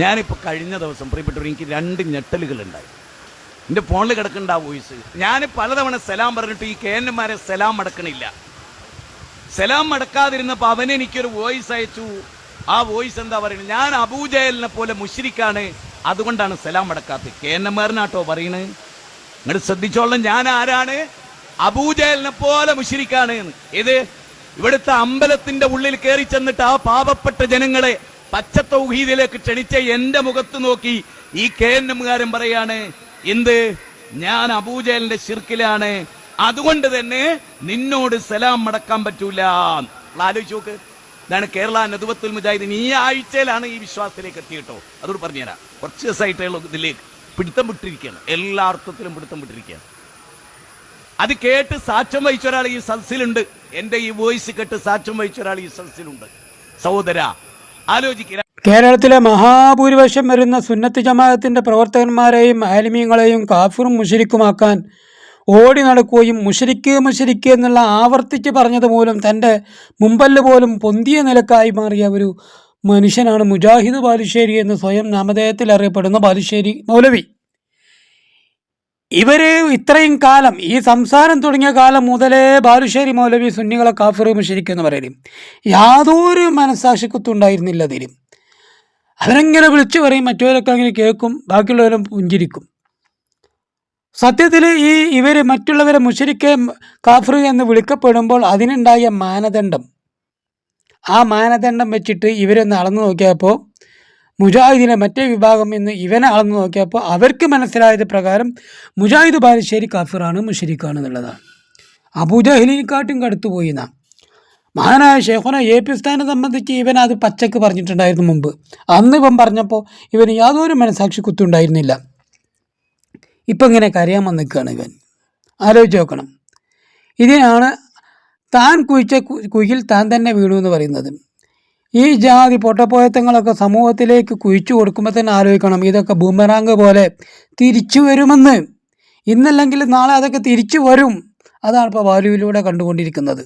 ഞാനിപ്പോൾ കഴിഞ്ഞ ദിവസം പ്രിയപ്പെട്ടവർ എനിക്ക് രണ്ട് ഞെട്ടലുകളുണ്ടായി. എന്റെ ഫോണിൽ കിടക്കണ്ട ആ വോയിസ് ഞാൻ പലതവണ സലാം പറഞ്ഞിട്ട് ഈ കേന്നന്മാരെ സലാം അടക്കണില്ല സലാം അടക്കാതിരുന്നപ്പോൾ അവൻ എനിക്കൊരു വോയിസ് അയച്ചു. ആ വോയിസ് എന്താ പറയുന്നത്? ഞാൻ അബൂജയലിനെ പോലെ മുഷിരിക്കാണ് അതുകൊണ്ടാണ് സലാം അടക്കാത്തത് കേന്നന്മാരനാട്ടോ പറയണത് നിങ്ങൾ ശ്രദ്ധിച്ചോളണം. ഞാൻ ആരാണ്? അബൂജയലിനെ പോലെ മുഷിരിക്കാണ്. ഇത് ഇവിടുത്തെ അമ്പലത്തിന്റെ ഉള്ളിൽ കയറി ചെന്നിട്ട് ആ പാവപ്പെട്ട ജനങ്ങളെ പച്ച തൗഹീദിലേക്ക് ക്ഷണിച്ച എന്റെ മുഖത്ത് നോക്കി ഈ കെ എൻ എമ്മുകാരൻ പറയാണ് എന്ത്? ഞാൻ അബൂജലിന്റെ ശിർക്കിലാണ്. അതുകൊണ്ട് തന്നെ നിന്നോട് സലാം മടക്കാൻ പറ്റൂല. ആലോചിച്ച് നോക്ക്. ഇതാണ് കേരള നദുവത്തുൽ മുജാഹിദീൻ. ഈ ആഴ്ചയിലാണ് ഈ വിശ്വാസത്തിലേക്ക് എത്തിയിട്ടോ. അതോട് പറഞ്ഞുതരാം കുറച്ച് ദിവസമായിട്ടുള്ള ഇതിലേക്ക്. പിടുത്തം വിട്ടിരിക്കുകയാണ്. എല്ലാ അർത്ഥത്തിലും പിടുത്തം വിട്ടിരിക്കുകയാണ്. അത് കേട്ട് സാക്ഷ്യം വഹിച്ച ഒരാൾ ഈ സദസ്സിലുണ്ട് എന്റെ ഈ വോയിസ് കേട്ട് സാക്ഷ്യം വഹിച്ച ഒരാൾ ഈ സദസ്സിലുണ്ട് സഹോദര കേരളത്തിലെ മഹാഭൂരിപക്ഷം വരുന്ന സുന്നത്ത് ജമാഅത്തിന്റെ പ്രവർത്തകന്മാരെയും ആലിമീങ്ങളെയും കാഫിറും മുഷരിക്കുമാക്കാൻ ഓടി നടക്കുകയും മുഷരിക്ക് മുഷരിക്ക് എന്നുള്ള ആവർത്തിച്ച് പറഞ്ഞത് മൂലം തന്റെ മുമ്പല്ല് പോലും പൊന്തിയ നിലക്കായി മാറിയ ഒരു മനുഷ്യനാണ് മുജാഹിദ് ബാലുശ്ശേരി എന്ന് സ്വയം നാമധേയത്തിൽ അറിയപ്പെടുന്ന ബാലുശ്ശേരി മൗലവി. ഇവർ ഇത്രയും കാലം ഈ സംസാരം തുടങ്ങിയ കാലം മുതലേ ബാലുശ്ശേരി മൗലവി സുന്നികളെ കാഫിർ ശരിക്കും പറയലും. യാതൊരു മനസ്സാക്ഷിക്കുത്തും ഉണ്ടായിരുന്നില്ല അതിലും. അവരെങ്ങനെ വിളിച്ചു പറയും മറ്റുള്ളവരൊക്കെ അങ്ങനെ കേൾക്കും ബാക്കിയുള്ളവരും പുഞ്ചിരിക്കും. സത്യത്തിൽ ഈ ഇവർ മറ്റുള്ളവരെ മുഷരിക്കെ കാഫിർ എന്ന് വിളിക്കപ്പെടുമ്പോൾ അതിനുണ്ടായ മാനദണ്ഡം. ആ മാനദണ്ഡം വെച്ചിട്ട് ഇവരൊന്ന് അളന്നു നോക്കിയപ്പോൾ മുജാഹിദിനെ മറ്റേ വിഭാഗം എന്ന് ഇവനെ അളന്നു നോക്കിയപ്പോൾ അവർക്ക് മനസ്സിലായത് പ്രകാരം മുജാഹിദ് ബാലുശ്ശേരി കാഫിറാണ് മുഷരിക്കാണ് എന്നുള്ളതാണ് അബുജഹലിനെക്കാട്ടും കടുത്തുപോയി നാം. മഹാനായ ഷെയ്ഖുന എ പി ഉസ്താനെ സംബന്ധിച്ച് ഇവൻ അത് പച്ചക്ക് പറഞ്ഞിട്ടുണ്ടായിരുന്നു മുമ്പ്. അന്ന് ഇവൻ പറഞ്ഞപ്പോൾ ഇവന് യാതൊരു മനസാക്ഷി കുത്തുണ്ടായിരുന്നില്ല ഇപ്പം ഇങ്ങനെ കരയാൻ വന്നിക്കുകയാണ് ഇവൻ. ആലോചിച്ച് നോക്കണം. ഇതിനാണ് താൻ കുഴിച്ച കുഴിയിൽ താൻ തന്നെ വീണു എന്ന് പറയുന്നത്. ഈ ജാതി പൊട്ടപ്പോയത്തങ്ങളൊക്കെ സമൂഹത്തിലേക്ക് കുഴിച്ചു കൊടുക്കുമ്പോൾ തന്നെ ആലോചിക്കണം. ഇതൊക്കെ ബൂമറാങ് പോലെ തിരിച്ചു വരുമെന്ന്. ഇന്നല്ലെങ്കിൽ നാളെ അതൊക്കെ തിരിച്ചു വരും. അതാണ് ഇപ്പോൾ വാലുവിലൂടെ കണ്ടുകൊണ്ടിരിക്കുന്നത്.